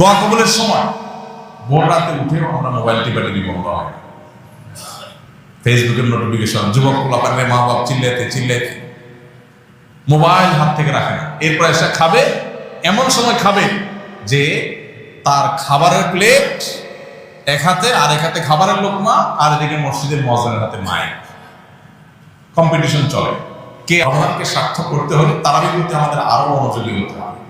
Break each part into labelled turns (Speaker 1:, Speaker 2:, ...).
Speaker 1: দোয়া কবলের সময় ভোর রাতে উঠেও আমরা মোবাইল টিপা টিপি বন্ধ হয়। ফেসবুকের নোটিফিকেশন যুবক পোলাপানের মা বাপ চিল্লাতে চিল্লাতে মোবাইল হাত থেকে রাখে না। এরপর এসে খাবে, এমন সময় খাবে যে তার খাবারের প্লেট এক হাতে আর এক হাতে খাবারের লোকমা আর এদিকে মসজিদের মজানের হাতে মায়ের। কম্পিটিশন চলে। কে ভগবানকে সার্থক করতে হলে তারাবির প্রতি আমাদের আরও মনোযোগী হতে হবে।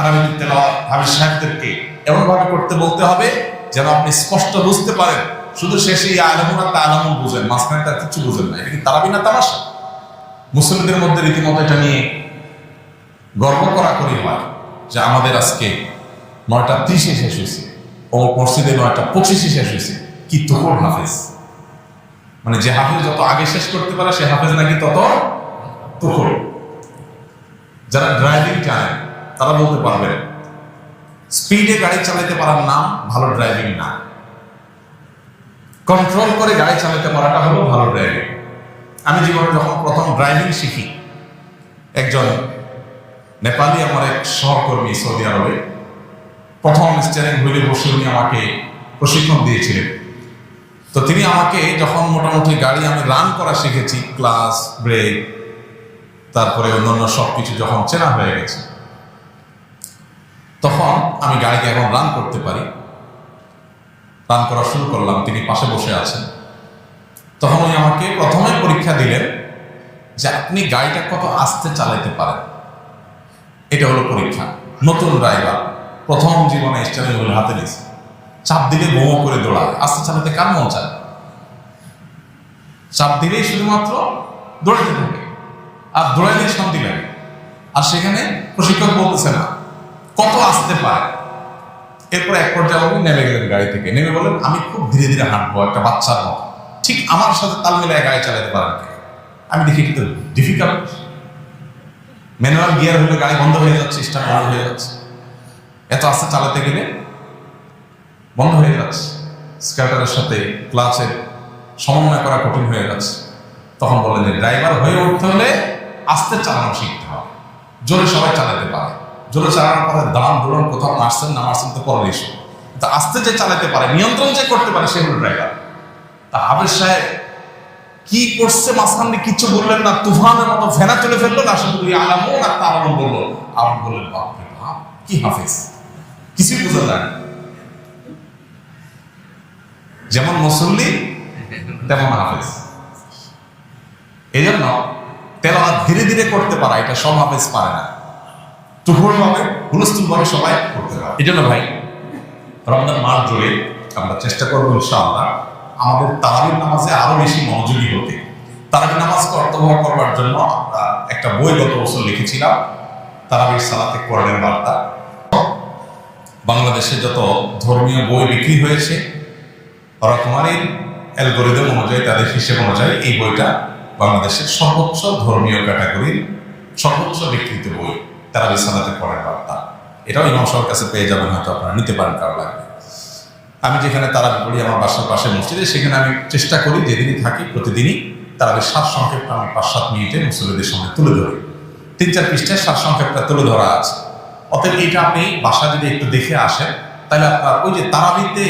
Speaker 1: তারাবির তেলাওয়াত হাবিজ সাহেবদেরকে এমন ভাবে করতে বলতে হবে যেন আপনি স্পষ্ট বুঝতে পারেন। শুধু শেষে এই আলমুন আর আলমুন বুঝেন, মাঝখানে তার কিছু বুঝেন না। এটা কি তারাবি না তামাশা? মুসলিমদের মধ্যে রীতিমতো এটা নিয়ে গর্ব করা করি হয় যে আমাদের আজকে নয়টা ত্রিশে শেষ হয়েছে। ও মসজিদে নয়টা পঁচিশে শেষ হয়েছে। কি তুকুর হাফেজ। মানে যে হাফেজ যত আগে শেষ করতে পারে, সে হাফেজ নাকি তত তুকুর যারা ড্রাইভিং জানেন তারা বলতে পারবেন স্পিডে গাড়ি চালাতে পারার নাম ভালো ড্রাইভিং না। কন্ট্রোল করে গাড়ি চালাতে পারাটা হলো ভালো ড্রাইভিং আমি জীবনে যখন প্রথম ড্রাইভিং শিখি, একজন নেপালি আমার এক সহকর্মী সৌদি আরবে, প্রথম স্টিয়ারিং হুইলে বসে উনি আমাকে প্রশিক্ষণ দিয়েছিলেন। তো তিনি আমাকে যখন মোটামুটি গাড়ি আমি রান করা শিখেছি ক্লাস ব্রেক তারপরে অন্যান্য সব কিছু যখন চেনা হয়ে গেছে তখন আমি গাড়িকে এখন রান করতে পারি। রান করা শুরু করলাম, তিনি পাশে বসে আছেন। তখন উনি আমাকে প্রথমে পরীক্ষা দিলেন যে আপনি গাড়িটা কত আস্তে চালাতে পারেন। এটা হলো পরীক্ষা। নতুন ড্রাইভার প্রথম জীবনে স্টারিং হুইল হাতে নিয়েছে চাপ দিলে বোমো করে দৌড়ায়। আস্তে চালাতে কার মন চায়? চাপ দিলেই শুধুমাত্র দৌড়াতে থাকে। আর দৌড়াইলে শান্তি লাগে। আর সেখানে প্রশিক্ষক বলতেছে না কত আসতে পারে? এরপর এক পর্যায়ে উনি নেমে গেলেন গাড়ি থেকে। নেমে বলেন আমি খুব ধীরে ধীরে হাঁটবো, একটা বাচ্চার মতো। ঠিক আমার সাথে তাল মিলায় গাড়ি চালাতে পারেন আমি দেখি কিন্তু ডিফিকাল্ট ম্যানুয়াল গিয়ার হলে গাড়ি বন্ধ হয়ে যাচ্ছে স্টার্ট বন্ধ হয়ে যাচ্ছে। এত আস্তে চালাতে গেলে বন্ধ হয়ে যাচ্ছে। স্কাটারের সাথে ক্লাচের সমন্বয় করা কঠিন হয়ে যাচ্ছে। তখন বললেন ড্রাইভার হয়ে উঠতে হলে আস্তে চালানো শিখতে হবে। জোরে সবাই চালাতে পারে। জোরে চালানোর পরে দাম দৌড়ান কোথাও মারছেন না মারছেন তো পরের ইস্যু তা আস্তে যে চালাতে পারে, নিয়ন্ত্রণ যে করতে পারে, সে হলো ড্রাইভার তা হাবের সাহেব, কি করছে মাঝখানে কিচ্ছু বললেন না, তুফানের মতো ফেনা চলে ফেলল না শুধু আলামো আর তার আলম বলল, আলম বললেন, বাপরে বাপ, কি হাফেজ? কিছুই বুঝে যায়। যেমন মুসল্লি, তেমন হাফেজ। এই জন্য তেলাওয়াত ধীরে ধীরে করতে পারা, এটা সব হাফেজ পারে না। টুকুর ভাবে হুলস্থুল ভাবে সবাই করতে পারে। এই জন্য ভাই, রমজান মাস জুড়ে আমরা চেষ্টা করব ইনশাআল্লাহ আমাদের তারাবির নামাজে আরও বেশি মনোযোগী হতে। তারাবির নামাজকে অর্থবহ করবার জন্য আমরা একটা বই গত বছর লিখেছিলাম, তারাবির সালাতে কোরআনের বার্তা। বাংলাদেশে যত ধর্মীয় বই বিক্রি হয়েছে রকমারির অ্যালগোরিদম অনুযায়ী, তাদের হিসেব অনুযায়ী এই বইটা বাংলাদেশের সর্বোচ্চ ধর্মীয় ক্যাটাগরির সর্বোচ্চ বিকৃত বই। তারা বিছানাতে পড়েন বার্তা এটাও ইমাম সাহেবের কাছে পেয়ে যাবেন, হয়তো আপনারা নিতে পারেন কারও লাগবে আমি যেখানে তারা পড়ি, আমার বাসার পাশে মসজিদে, সেখানে আমি চেষ্টা করি, যেদিনই থাকি প্রতিদিনই তারা সাত সংক্ষেপটা আমি পাঁচ সাত মিনিটে মুসলিমদের সামনে তুলে ধরি। তিন চার পৃষ্ঠায় সাত সংক্ষেপটা তুলে ধরা আছে। অতএব এইটা আপনি বাসা যদি একটু দেখে আসেন, তাহলে আপনার ওই যে তারাবিতে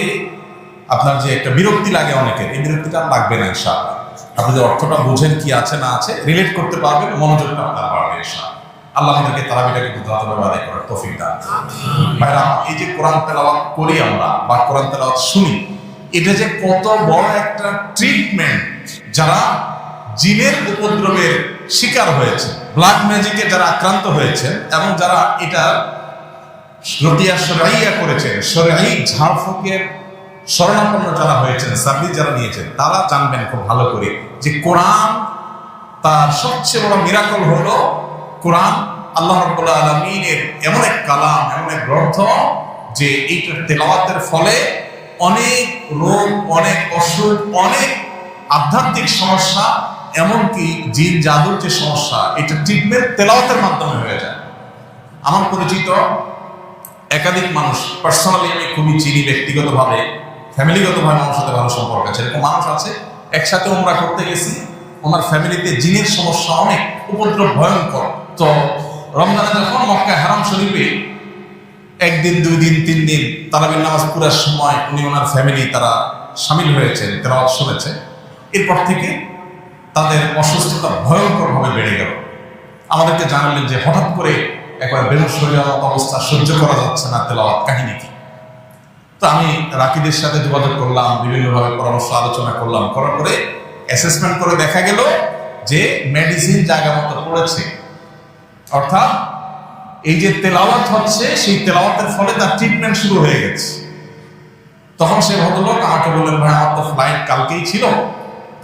Speaker 1: আপনার যে একটা বিরক্তি লাগে অনেকের, এই বিরক্তিটা লাগবে না, ইনশাআল্লাহ। আপনি যে অর্থটা বুঝেন কি আছে না আছে রিলেট করতে পারবেন, মনোযোগটা আপনার বাড়বে, ইনশাআল্লাহ। আল্লাহ আমাদেরকে তারাবিটাকে যথাযথভাবে আদায় করার তৌফিক দান ভাইরা এই যে কোরআন তেলাওয়াত করি আমরা বা কোরআন তেলাওয়াত শুনি এটা যে কত বড় একটা ট্রিটমেন্ট যারা জিনের উপদ্রবের শিকার হয়েছে ব্ল্যাক ম্যাজিকে যারা আক্রান্ত হয়েছেন এবং যারা এটা রতিয়া সরাইয়া করেছেন সরাই ঝাড়ফুঁকের শরণাপন্ন যারা হয়েছেন সার্ভিস যারা নিয়েছেন তারা জানবেন খুব ভালো করে যে কোরআন তার সবচেয়ে বড় মিরাকল হলো কোরআন আল্লাহ রব্বুল্লাহ আলমিনের এমন এক কালাম, এমন এক গ্রন্থ যে এইটার তেলাওয়াতের ফলে অনেক রোগ, অনেক অসুখ, অনেক আধ্যাত্মিক সমস্যা, এমনকি জিন জাদুর যে সমস্যা, এটা ট্রিটমেন্ট তেলাওয়াতের মাধ্যমে হয়ে যায়। আমার পরিচিত একাধিক মানুষ পার্সোনালি আমি খুবই চিনি, ব্যক্তিগতভাবে ফ্যামিলিগতভাবে আমার সাথে ভালো সম্পর্ক আছে। এরকম মানুষ আছে, একসাথে ওমরা করতে গেছি, ওনার ফ্যামিলিতে জিনের সমস্যা অনেক, উপদ্রব ভয়ঙ্কর। তো রমজানে যখন মক্কা হারাম শরীফে একদিন দুই দিন তিন দিন তারাবির নামাজ পুরার সময় উনি ওনার ফ্যামিলি তারা সামিল হয়েছেন, তেলাওয়াত শুনেছে এরপর থেকে তাদের অসুস্থতা ভয়ঙ্করভাবে বেড়ে গেল। আমাদেরকে জানালেন যে হঠাৎ করে একবার বেহুশ অবস্থা সহ্য করা যাচ্ছে না তেলাওয়াত কাহিনী কি তো আমি রাকিদের সাথে যোগাযোগ করলাম, বিভিন্নভাবে পরামর্শ আলোচনা করলাম। করার পরে অ্যাসেসমেন্ট করে দেখা গেল যে মেডিসিন জায়গা মতো পড়েছে। অর্থাৎ এই যে তেলাওয়াত হচ্ছে, সেই তেলাওয়াতের ফলে তার ট্রিটমেন্ট শুরু হয়ে গেছে। তখন সে ভদ্রলোক, আমাকে বললেন, ভাই, আমার তো ফ্লাইট কালকেই ছিল।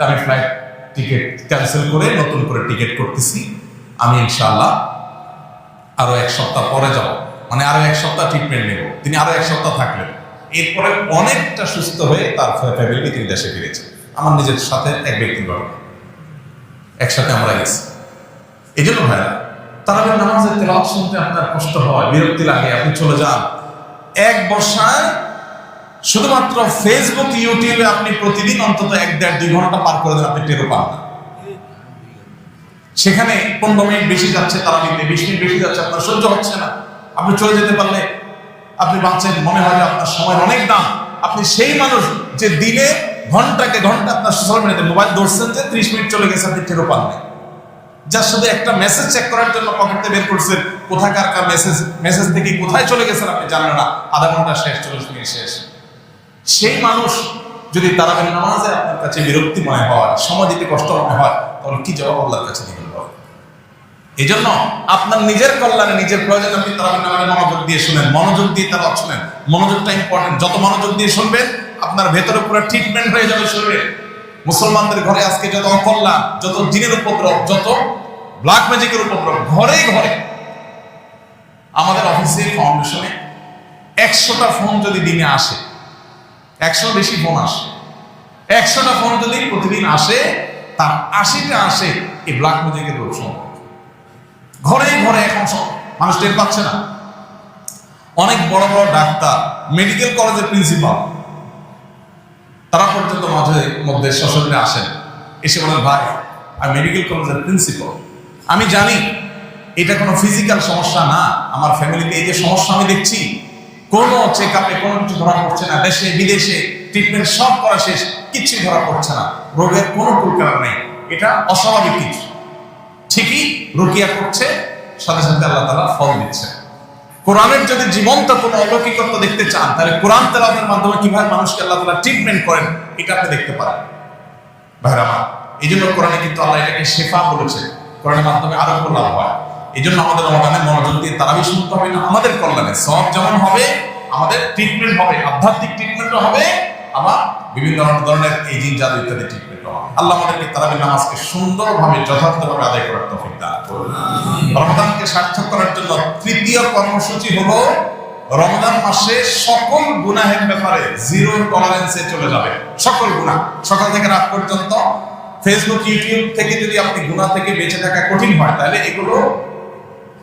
Speaker 1: আমি ফ্লাইট টিকিট ক্যান্সেল করে নতুন করে টিকিট করতেছি। আমি ইনশাআল্লাহ আরও এক সপ্তাহ পরে যাব। মানে আরও এক সপ্তাহ ট্রিটমেন্ট নেব। তিনি আরও এক সপ্তাহ থাকলেন। এরপরে অনেকটা সুস্থ হয়ে তার ফ্যামিলি তিনি দেশে ফিরেছে আমার নিজের সাথে এক ব্যক্তির ঘটনা একসাথে আমরা গেছি। এই জন্য ভাইরা তারাবের নামাজের তেলাওয়াত শুনতে আপনার কষ্ট হয়, বিরক্তি লাগে, আপনি চলে যান। এক বর্ষায় শুধুমাত্র ফেসবুক ইউটিউবে আপনি প্রতিদিন অন্তত এক দেড় দুই ঘণ্টা পার করে দেন, আপনি টেরো পান সেখানে পনেরো মিনিট বেশি যাচ্ছে তারা নিতে বিশ মিনিট বেশি যাচ্ছে, আপনার সহ্য হচ্ছে না। আপনি চলে যেতে পারলে আপনি বাঁচছেন মনে হয় আপনার সময় অনেক দাম। আপনি সেই মানুষ যে দিনে ঘন্টাকে ঘণ্টা আপনার সোশ্যাল মিডিয়াতে মোবাইল ধরছেন যে ত্রিশ মিনিট চলে গেছে, আপনি টেরো পান যার শুধু একটা মেসেজ চেক করার জন্য পকেটে বের করছেন। কোথাকার কার মেসেজ মেসেজ থেকে কোথায় চলে গেছেন আপনি জানেন না। আধা ঘণ্টা শেষ, চল্লিশ মিনিট শেষ। সেই মানুষ যদি তারাবের নামাজে আপনার কাছে বিরক্তি মনে হয়, সময় দিতে কষ্ট মনে হয়, তাহলে কি জবাব আল্লাহর কাছে দিবেন? এই জন্য আপনার নিজের কল্যাণে, নিজের প্রয়োজন আপনি তারাবের নামাজে মনোযোগ দিয়ে শুনেন। মনোযোগ দিয়ে তারা শুনেন। মনোযোগটা ইম্পর্টেন্ট যত মনোযোগ দিয়ে শুনবেন, আপনার ভেতরে পুরো ট্রিটমেন্ট হয়ে যাবে শরীরে। মুসলমানদের ঘরে আজকে যত অকল্যাণ, যত জিনের উপদ্রব, যত ব্ল্যাক ম্যাজিকের উপদ্রব, ঘরে ঘরে, আমাদের অফিসে ফাউন্ডেশনে একশোটা ফোন যদি দিনে আসে একশো বেশি ফোন আসে, একশোটা ফোন যদি প্রতিদিন আসে, তার আশিটা আসে এই ব্ল্যাক ম্যাজিকের রোগ ঘরে ঘরে এখন মানুষ টের পাচ্ছে না। অনেক বড় বড় ডাক্তার মেডিকেল কলেজের প্রিন্সিপাল তারা মাঝে মধ্যে সশরীরে আসেন এসে বলেন ভাই, আমি মেডিকেল কলেজের প্রিন্সিপাল আমি জানি এটা কোনো ফিজিক্যাল সমস্যা না। আমার ফ্যামিলিতে এই যে সমস্যা আমি দেখছি, কোনো চেক আপে কোনো কিছু ধরা পড়ছে না। দেশে, বিদেশে ট্রিটমেন্ট সব করা শেষ, কিচ্ছুই ধরা পড়ছে না। রোগের কোনো কুলকার নেই। এটা অস্বাভাবিক কিছু। ঠিকই রুকিয়া করছে, সাথে সাথে আল্লাহ তালা ফল দিচ্ছে কোরআনের যদি জীবন্ত কোনো অলৌকিকত্ব দেখতে চান, তাহলে কোরআন তেলাওয়াতের মাধ্যমে কীভাবে মানুষকে আল্লাহ তালা ট্রিটমেন্ট করেন, এটা আপনি দেখতে পারেন। ভাইরা এই জন্য কোরআনে কিন্তু আল্লাহ এটাকে শেফা বলেছে। কোরআনের মাধ্যমে আরোগ্য লাভ হয়? এই জন্য আমাদের রমাদানে মনোযোগ দিয়ে তারাবি শুনতে হবে না, আমাদের কল্যাণে। সব যেমন হবে, আমাদের ট্রিটমেন্ট হবে, আধ্যাত্মিক ট্রিটমেন্টও হবে, আবার বিভিন্ন ধরনের এই জিন জাদু ইত্যাদি ট্রিটমেন্ট আল্লাহ আমাদেরকে তারাবি নামাজকে সুন্দরভাবে যথার্থভাবে আদায় করার তফিক দান করুন। রমজানকে সার্থক করার জন্য তৃতীয় কর্মসূচি হলো, রমজান মাসে সকল গুনাহের ব্যাপারে জিরো টলারেন্সে চলে যাবে। সকল গুনাহ। সকাল থেকে রাত পর্যন্ত ফেসবুক ইউটিউব থেকে যদি আপনি গুনাহ থেকে বেঁচে থাকা কঠিন হয়, তাহলে এগুলো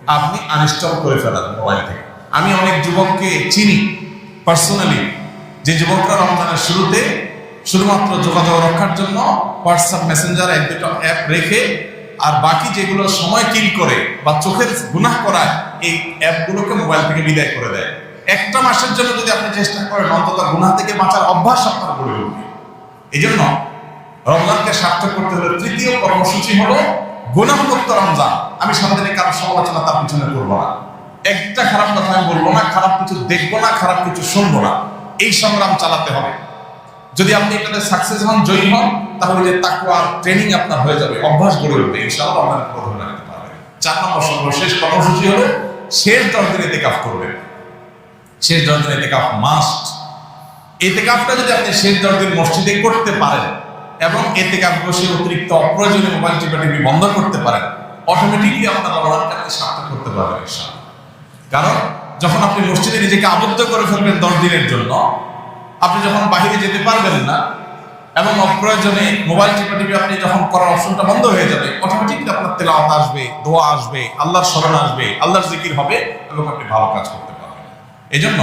Speaker 1: আপনি আনইনস্টল করে ফেলান মোবাইল থেকে। আমি অনেক যুবককে চিনি পার্সোনালি যে যুবকরা রমজানের শুরুতে শুধুমাত্র যোগাযোগ রক্ষার জন্য হোয়াটসঅ্যাপ মেসেঞ্জার এক দুটো অ্যাপ রেখে আর বাকি যেগুলো সময় কিল করে বা চোখের গুনাহ করায়, এই অ্যাপগুলোকে মোবাইল থেকে বিদায় করে দেয়। একটা মাসের জন্য যদি আপনি চেষ্টা করেন, অন্তত গুনাহ থেকে বাঁচার অভ্যাস আপনার গড়ে উঠবে। এই জন্য রমজানকে সার্থক করতে হলে তৃতীয় কর্মসূচি হলো গুণামুক্ত রমজান। আমি সারাদিনে কারও সমালোচনা তার পিছনে করব না। একটা খারাপ কথা আমি বলব না, খারাপ কিছু দেখব না, খারাপ কিছু শুনব না। এই সংগ্রাম চালাতে হবে। যদি আপনি এটাতে সাকসেস হন, জয়ী হন, তাহলে যে তাকুয়া ট্রেনিং আপনার হয়ে যাবে, অভ্যাস গড়ে উঠবে, ইনশাআল্লাহ আপনার প্রধান রাখতে পারবেন। চার নম্বর সর্বশেষ কর্মসূচি হলো, শেষ দশ দিন এতে কাপ করবেন। শেষ দশ দিন এতে মাস্ট এতে যদি আপনি শেষ দশ দিন মসজিদে করতে পারেন এবং এতে বসে অতিরিক্ত অপ্রয়োজনীয় মোবাইল টিপা টিপি বন্ধ করতে পারেন অটোমেটিকলি আপনার রমজানকে আপনি সার্থক করতে পারবেন কারণ, যখন আপনি মসজিদে নিজেকে আবদ্ধ করে ফেলবেন দশ দিনের জন্য আপনি যখন বাহিরে যেতে পারবেন না এবং অপ্রয়োজনে মোবাইল টিপা টিপি আপনি যখন করার অপশনটা বন্ধ হয়ে যাবে অটোমেটিকলি আপনার তেলাওয়াত আসবে, দোয়া আসবে, আল্লাহর স্মরণ আসবে, আল্লাহর জিকির হবে এবং আপনি ভালো কাজ করতে পারবেন। এই জন্য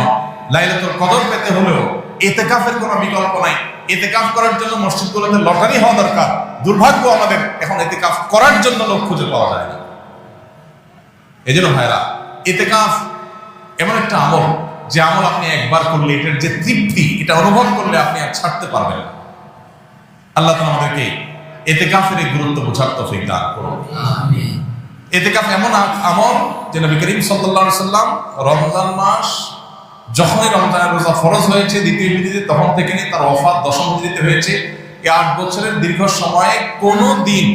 Speaker 1: লাইলাতুল কদর পেতে হলেও এতেকাফের কোনো বিকল্প নাই। এতেকাফ করার জন্য মসজিদগুলোতে লটারি হওয়া দরকার। দুর্ভাগ্য আমাদের এখন এতে এতেকাফ করার জন্য লোক খুঁজে পাওয়া যায় না। এই জন্য ভাইরা এতেকাফ এমন একটা আমল যে আমল আপনি একবার করলে এটার যে তৃপ্তি এটা অনুভব করলে আপনি আর ছাড়তে পারবেন না। আল্লাহ তাআলা আমাদেরকে এতে কাফের গুরুত্ব বোঝার তৌফিক দান করুন। এতে কাফ এমন আমল যে নবী করিম আলাইহি সাল্লাম রমজান মাস যখনই রমজানের রোজা ফরজ হয়েছে দ্বিতীয় হিজরিতে তখন থেকে নিয়ে তার ওফাত দশম হিজরিতে হয়েছে। এই আট বছরের দীর্ঘ সময়ে কোনো দিন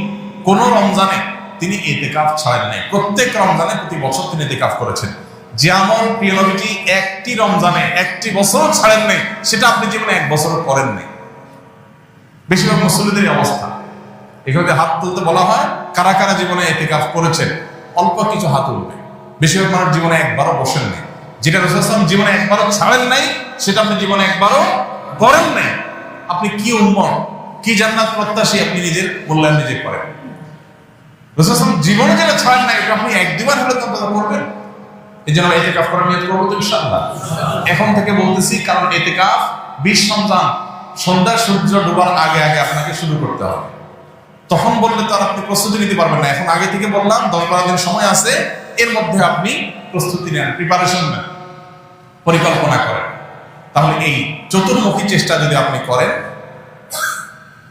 Speaker 1: কোন রমজানে তিনি এতেকাফ ছাড়েন নাই। প্রত্যেক রমজানে প্রতি বছর তিনি এতেকাফ করেছেন। যে আমল প্রিয় নবীজি একটি রমজানে একটি বছরও ছাড়েন নাই, সেটা আপনি জীবনে এক বছরও করেন নাই। বেশিরভাগ মুসলিমদেরই অবস্থা। এখানে হাত তুলতে বলা হয়, কারা কারা জীবনে এতেকাফ করেছেন? অল্প কিছু হাত উঠবে বেশিরভাগ মানুষ জীবনে একবারও বসেন নাই। যেটা রসুলাম জীবনে একবারও ছাড়েন নাই, সেটা আপনি জীবনে একবারও করেন নাই। আপনি কি উন্মত কি জান্নাত প্রত্যাশী আপনি নিজের মূল্যায়ন নিজে করেন? রসুলাম জীবনে যেটা ছাড়েন নাই, এটা আপনি এক দুবার হলে তো করবেন। এই জন্য এতে কাফ করার নিয়ত করব তো ইনশাআল্লাহ। এখন থেকে বলতেছি, কারণ এতে বিশ সন্তান, সন্ধ্যা সূর্য ডোবার আগে আগে আপনাকে শুরু করতে হবে। তখন বললে তো আর আপনি প্রস্তুতি নিতে পারবেন না। এখন আগে থেকে বললাম দশ বারো দিন সময় আছে, এর মধ্যে আপনি প্রস্তুতি নেন প্রিপারেশন নেন, পরিকল্পনা করেন। তাহলে এই চতুর্মুখী চেষ্টা যদি আপনি করেন,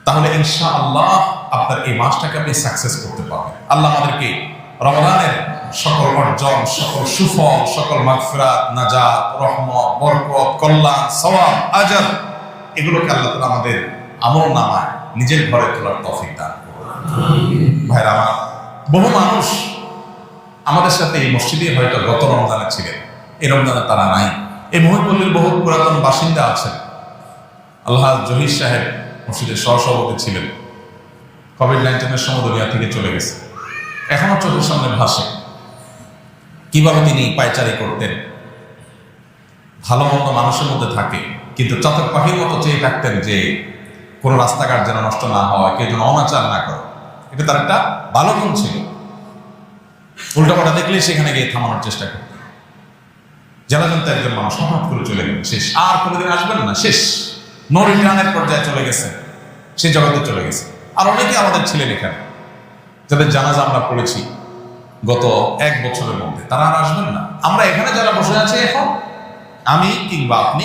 Speaker 1: তাহলে ইনশা আল্লাহ আপনার এই মাসটাকে আপনি সাকসেস করতে পারবেন। আল্লাহ আমাদেরকে রমজানের সকল অর্জন, সকল সুফল, সকল মাফরাত নাজাত, রহমত, বরকত, কল্যাণ, সওয়াব আজাদ এগুলোকে আল্লাহ তাআলা আমাদের আমল নামায় নিজের ঘরে তোলার তৌফিক দান ভাইরা আমার, বহু মানুষ আমাদের সাথে এই মসজিদে হয়তো গত রমজানে ছিলেন, এই রমজানে তারা নাই। এই মহিপল্লীর বহু পুরাতন বাসিন্দা আছেন। আল্লাহ জহির সাহেব মসজিদের সহসভাপতি ছিলেন। কোভিড নাইন্টিনের সময় দুনিয়া থেকে চলে গেছে। এখনও চোখের সামনে ভাসে। কীভাবে তিনি পায়চারি করতেন? ভালো মন্দ মানুষের মধ্যে থাকে, কিন্তু চাতক পাখির মতো চেয়ে থাকতেন যে, কোনো রাস্তাঘাট যেন নষ্ট না হয়, কেউ যেন অনাচার না করে। এটা তার একটা ভালো গুণ ছিল। উল্টাপাল্টা দেখলে সেখানে গিয়ে থামানোর চেষ্টা করতেন। যারা জানতো একজন মানুষ হঠাৎ করে চলে গেলেন, শেষ। আর কোনোদিন আসবেন না, শেষ। নো পর্যায়ে চলে গেছে সে জগতে চলে গেছে। আর অনেকে আমাদের ছিলেন এখানে, যাদের জানাজা আমরা পড়েছি। গত এক বছরের মধ্যে। তারা আর আসবেন না। আমরা এখানে যারা বসে আছি এখন, আমি কিংবা আপনি,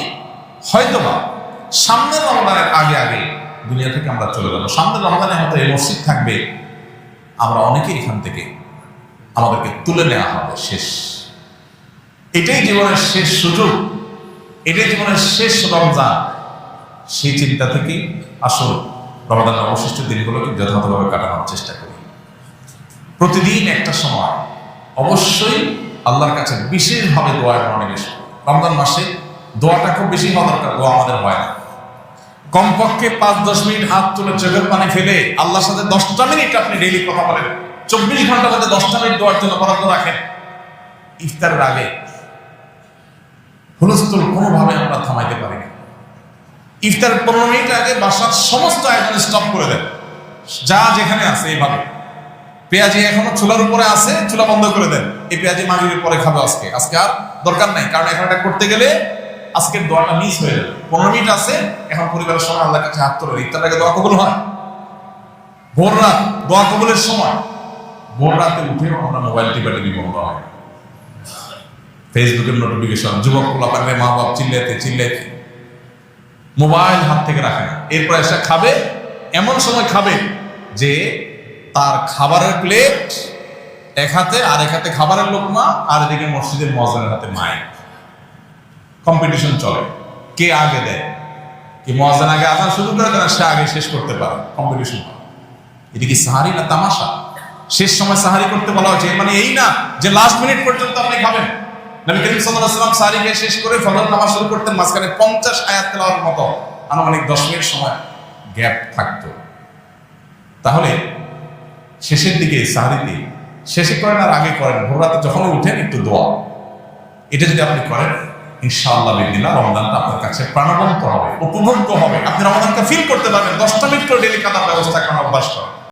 Speaker 1: হয়তোবা সামনের রমজানের আগে আগে দুনিয়া থেকে আমরা চলে যাব। সামনের রমজানে হয়তো এই মসজিদ থাকবে। আমরা অনেকেই এখান থেকে আমাদেরকে তুলে নেওয়া হবে শেষ। এটাই জীবনের শেষ সুযোগ। এটাই জীবনের শেষ রমজান। সেই চিন্তা থেকে আসল রমজানের অবশিষ্ট দিনগুলোকে যথাযথভাবে কাটানোর চেষ্টা করি। প্রতিদিন একটা সময়। অবশ্যই আল্লাহর কাছে বিশেষভাবে দোয়ার মনোনিবেশ। রমজান মাসে দোয়াটা খুব বেশি হওয়া দরকার, দোয়া আমাদের হয় না। কমপক্ষে পাঁচ, দশ মিনিট হাত তুলে চোখের পানি ফেলে আল্লাহর সাথে দশটা মিনিট আপনি ডেইলি কথা বলেন। চব্বিশ ঘণ্টা মধ্যে দশটা মিনিট দোয়ার জন্য বরাদ্দ রাখেন, ইফতারের আগে হুলস্থুল কোনোভাবে আমরা থামাইতে পারি না। ইফতার পনেরো মিনিট আগে বাসার সমস্ত আয়োজন স্টপ করে দেন। যা যেখানে আছে এইভাবে। পেঁয়াজি এখনও চুলার উপরে আছে, চুলা বন্ধ করে দেন। এই পেঁয়াজি মাগরিবের পরে খাবে আজকে। আজকে আর দরকার নাই, কারণ এখন এটা করতে গেলে আজকের দোয়াটা মিস হয়ে যাবে। পনেরো মিনিট আছে, এখন পরিবারের সময় আল্লাহর কাছে হাত তোলে আগে দোয়া কবুল হয়? ভোর রাত, দোয়া কবুলের সময়? ভোর রাতে উঠেও আমরা মোবাইল টিপা টিপি বন্ধ হয়। ফেসবুকের নোটিফিকেশন যুবক পোলা পারলে মা বাপ চিল্লাতে চিল্লাতে মোবাইল হাত থেকে রাখে না। এরপর এসে খাবে, এমন সময় খাবে যে তার খাবারের প্লেট এক হাতে আর এক হাতে খাবারের লোকমা আর এদিকে মসজিদের মজানের হাতে মায়ের। কম্পিটিশন চলে। কে আগে দেয়? কি মজান আগে আনা শুরু করে দেয় সে আগে শেষ করতে পারে। কম্পিটিশন হয় এটা কি সাহারি না তামাশা? শেষ সময় সাহারি করতে বলা হয়েছে। মানে এই না যে লাস্ট মিনিট পর্যন্ত আপনি খাবেন। নবী করিম সাল্লাল্লাহু আলাইহি শেষ করে ফজর নামাজ শুরু করতেন, মাঝখানে 50 আয়াত তেলাওয়াতের মতো। আনুমানিক 10 মিনিট সময় গ্যাপ থাকতো। তাহলে শেষের দিকে সাহারিতে শেষে করেন আর আগে করেন। ভোর রাতে যখন উঠেন, একটু দোয়া। এটা যদি আপনি করেন, ইনশাআল্লাহ বিদিনা রমদানটা আপনার কাছে প্রাণবন্ত হবে, উপভোগ্য হবে। আপনি রমদানটা ফিল করতে পারবেন। দশটা মিনিট ডেলি কাদার ব্যবস্থা করার অভ্যাস করেন।